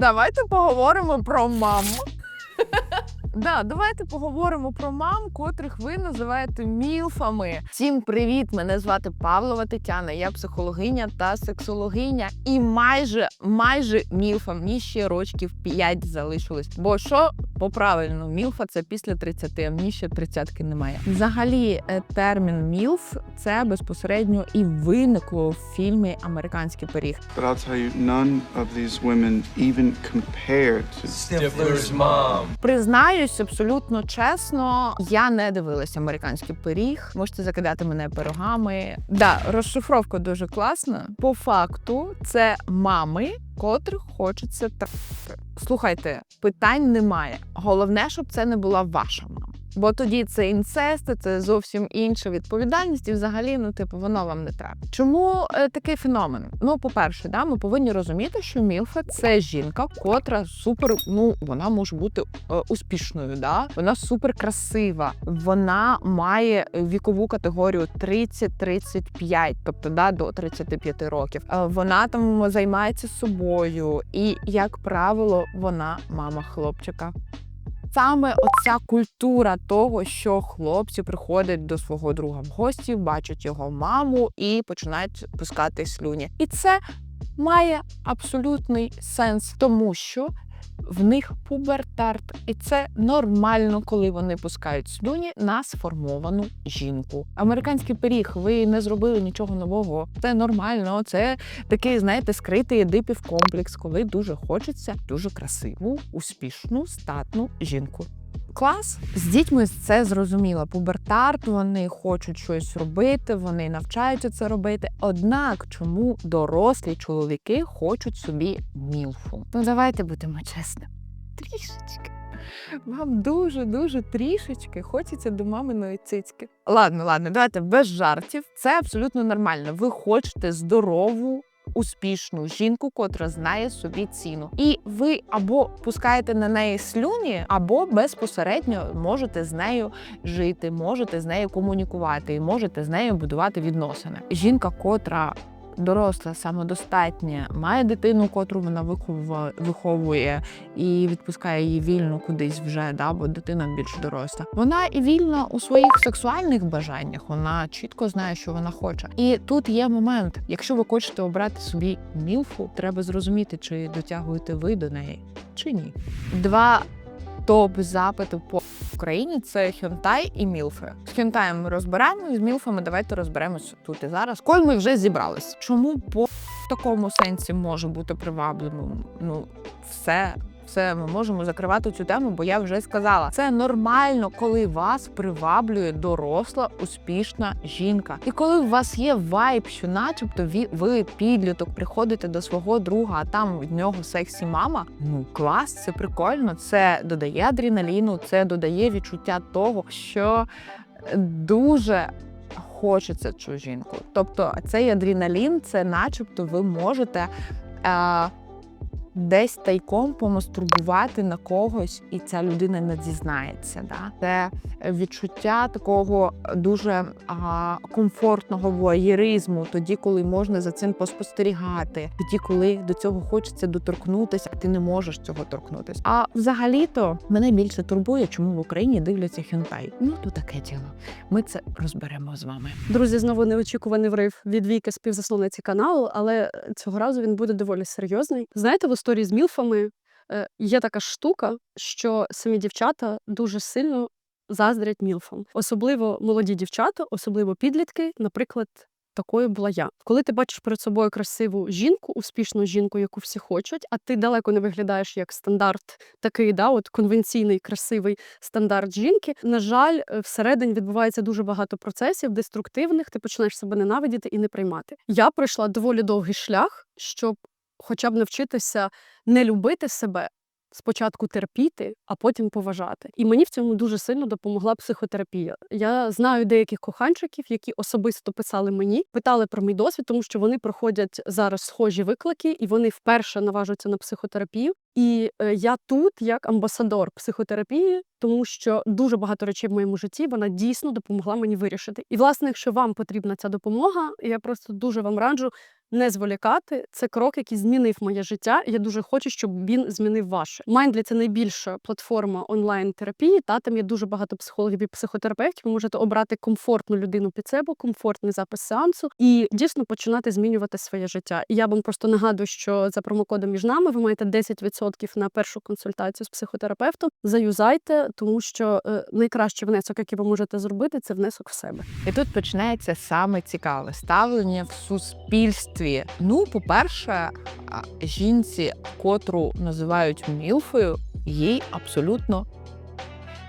Давайте поговоримо про мам. Да, давайте поговоримо про мам, котрих ви називаєте мілфами. Всім привіт! Мене звати Павлова Тетяна. Я психологиня та сексологиня. І майже майже мілфа. Мені ще рочків 5 залишилось. Бо що по правильно, мілфа це після 30, а мені ще 30 немає. Взагалі, е, термін мілф це безпосередньо і виникло в фільмі Американський пиріг. But I'll tell you, none of these women even compare to Stifler's mom. Признаюсь абсолютно чесно, я не дивилася американський пиріг. Можете закидати мене пирогами. Да, розшифровка дуже класна. По факту, це мами, котрих хочеться трахати. Слухайте, питань немає. Головне, щоб це не була ваша мама. Бо тоді це інцест, це зовсім інша відповідальність, і взагалі, ну типу, воно вам не треба. Чому е, такий феномен? Ну, по-перше, да, ми повинні розуміти, що мілфа це жінка, котра супер, ну вона може бути е, успішною. Да? Вона супер красива. Вона має вікову категорію 30-35, тобто да, до 35 років. Е, Вона там займається собою, і як правило, вона мама хлопчика. Саме оця культура того, що хлопці приходять до свого друга в гості, бачать його маму і починають пускати слюні. І це має абсолютний сенс, тому що в них пубертарт, і це нормально, коли вони пускають слюні на сформовану жінку. Американський пиріг, ви не зробили нічого нового. Це нормально. Це такий, знаєте, скритий едипів комплекс, коли дуже хочеться дуже красиву, успішну, статну жінку. Клас з дітьми це зрозуміло. Пубертарт, вони хочуть щось робити, вони навчаються це робити. Однак, чому дорослі чоловіки хочуть собі мілфу? Ну давайте будемо чесними. Трішечки. Вам дуже дуже трішечки хочеться до маминої цицьки. Ладно, ладно, давайте без жартів. Це абсолютно нормально. Ви хочете здорову. Успішну жінку, котра знає собі ціну, і ви або пускаєте на неї слюні, або безпосередньо можете з нею жити, можете з нею комунікувати і можете з нею будувати відносини. Жінка, котра доросла, самодостатня, має дитину, котру вона виховує, і відпускає її вільно кудись вже, да, бо дитина більш доросла. Вона і вільна у своїх сексуальних бажаннях. Вона чітко знає, що вона хоче. І тут є момент: якщо ви хочете обрати собі мілфу, треба зрозуміти, чи дотягуєте ви до неї, чи ні. Два топ запиту по Україні це хентай і мілфи. З хентаєм ми розберемо, з мілфами давайте розберемось тут і зараз. Коли ми вже зібрались. Чому по такому сенсі може бути привабливим? Ну, все. Все, ми можемо закривати цю тему, бо я вже сказала, це нормально, коли вас приваблює доросла, успішна жінка. І коли у вас є вайб, що, начебто, ви, ви підліток, приходите до свого друга, а там від нього сексі мама. Ну клас, це прикольно. Це додає адреналіну, це додає відчуття того, що дуже хочеться цю жінку. Тобто, цей адреналін, це, начебто, ви можете. Е, Десь тайком помастурбувати на когось, і ця людина не дізнається. Да? Це відчуття такого дуже а, комфортного воєризму, тоді, коли можна за цим поспостерігати, тоді, коли до цього хочеться доторкнутися, а ти не можеш цього торкнутися. А взагалі-то мене більше турбує, чому в Україні дивляться хентай. Ну то таке діло. Ми це розберемо з вами. Друзі, знову неочікуваний врив від Віки співзасновниці каналу, але цього разу він буде доволі серйозний. Знаєте, в історії з мілфами е, є така штука, що самі дівчата дуже сильно заздрять мілфам, особливо молоді дівчата, особливо підлітки, наприклад. Такою була я. Коли ти бачиш перед собою красиву жінку, успішну жінку, яку всі хочуть, а ти далеко не виглядаєш як стандарт, такий, да, от конвенційний, красивий стандарт жінки. На жаль, е, всередині відбувається дуже багато процесів деструктивних. Ти починаєш себе ненавидіти і не приймати. Я пройшла доволі довгий шлях, щоб хоча б навчитися не любити себе. Спочатку терпіти, а потім поважати. І мені в цьому дуже сильно допомогла психотерапія. Я знаю деяких коханчиків, які особисто писали мені, питали про мій досвід, тому що вони проходять зараз схожі виклики, і вони вперше наважуються на психотерапію. І е, я тут як амбасадор психотерапії, тому що дуже багато речей в моєму житті вона дійсно допомогла мені вирішити. І власне, якщо вам потрібна ця допомога, я просто дуже вам раджу не зволікати. Це крок, який змінив моє життя. Я дуже хочу, щоб він змінив ваше. Mindly – це найбільша платформа онлайн терапії. Та там є дуже багато психологів і психотерапевтів. Ви можете обрати комфортну людину під себе, комфортний запис сеансу і дійсно починати змінювати своє життя. І я вам просто нагадую, що за промокодом між нами ви маєте 10% на першу консультацію з психотерапевтом. Заюзайте, тому що е, найкращий внесок, який ви можете зробити, це внесок в себе. І тут починається саме цікаве ставлення в суспільстві. Ну, по-перше, жінці, котру називають мілфою, їй абсолютно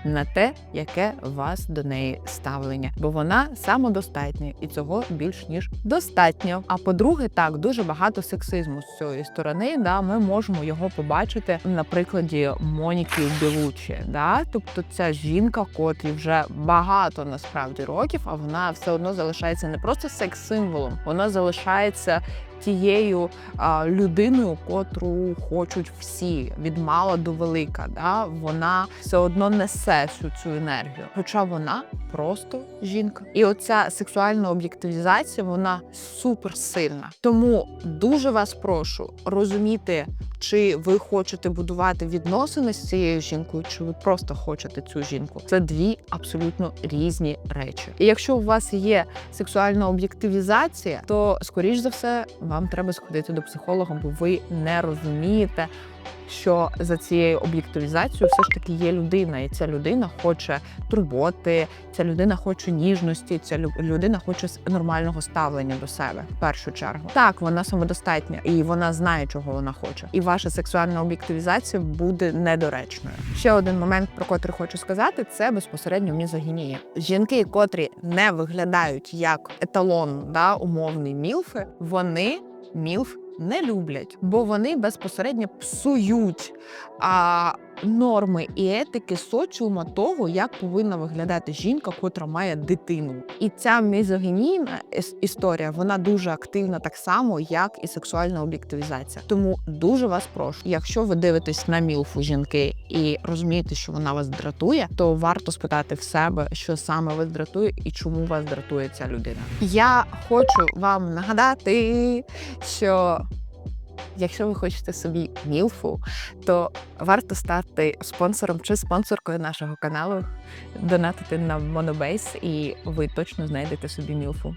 на те, яке вас до неї ставлення, бо вона самодостатня і цього більш ніж достатньо. А по-друге, так дуже багато сексизму з цієї сторони. Да, ми можемо його побачити на прикладі Моніки Білучі. Да? Тобто, ця жінка, котрі вже багато насправді років, а вона все одно залишається не просто секс-символом, вона залишається тією а, людиною, котру хочуть всі від мала до велика. Да? Вона все одно несе всю цю енергію, хоча вона просто жінка. І оця сексуальна об'єктивізація вона суперсильна. Тому дуже вас прошу розуміти. Чи ви хочете будувати відносини з цією жінкою, чи ви просто хочете цю жінку? Це дві абсолютно різні речі. І якщо у вас є сексуальна об'єктивізація, то скоріш за все вам треба сходити до психолога, бо ви не розумієте, що за цією об'єктивізацією все ж таки є людина, і ця людина хоче турботи, ця людина хоче ніжності, ця лю- людина хоче нормального ставлення до себе в першу чергу. Так, вона самодостатня і вона знає, чого вона хоче. І ваша сексуальна об'єктивізація буде недоречною. Ще один момент, про котрий хочу сказати, це безпосередньо мізогінія. Жінки, котрі не виглядають як еталон, да, умовний мілфи, вони мілф не люблять, бо вони безпосередньо псують. А, норми і етики соціума того, як повинна виглядати жінка, котра має дитину. І ця мізогінійна історія вона дуже активна, так само, як і сексуальна об'єктивізація. Тому дуже вас прошу, якщо ви дивитесь на мілфу жінки і розумієте, що вона вас дратує, то варто спитати в себе, що саме вас дратує і чому вас дратує ця людина. Я хочу вам нагадати, що якщо ви хочете собі мілфу, то варто стати спонсором чи спонсоркою нашого каналу, донатити на Monobase, і ви точно знайдете собі мілфу.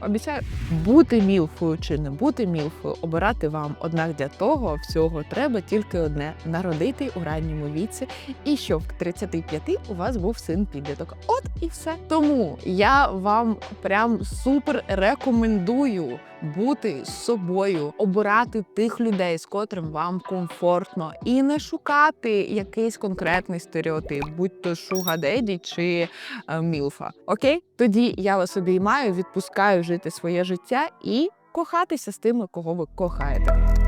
Обіцяю, бути мілфою чи не бути мілфою, обирати вам. Однак для того всього треба тільки одне народити у ранньому віці, і щоб в 35 у вас був син підліток. От і все. Тому я вам прям супер рекомендую бути з собою, обирати тих людей, з котрим вам комфортно, і не шукати якийсь конкретний стереотип, будь то шуга деді чи е, мілфа. Окей, тоді я вас обіймаю, відпускаю жити своє життя і кохатися з тими, кого ви кохаєте.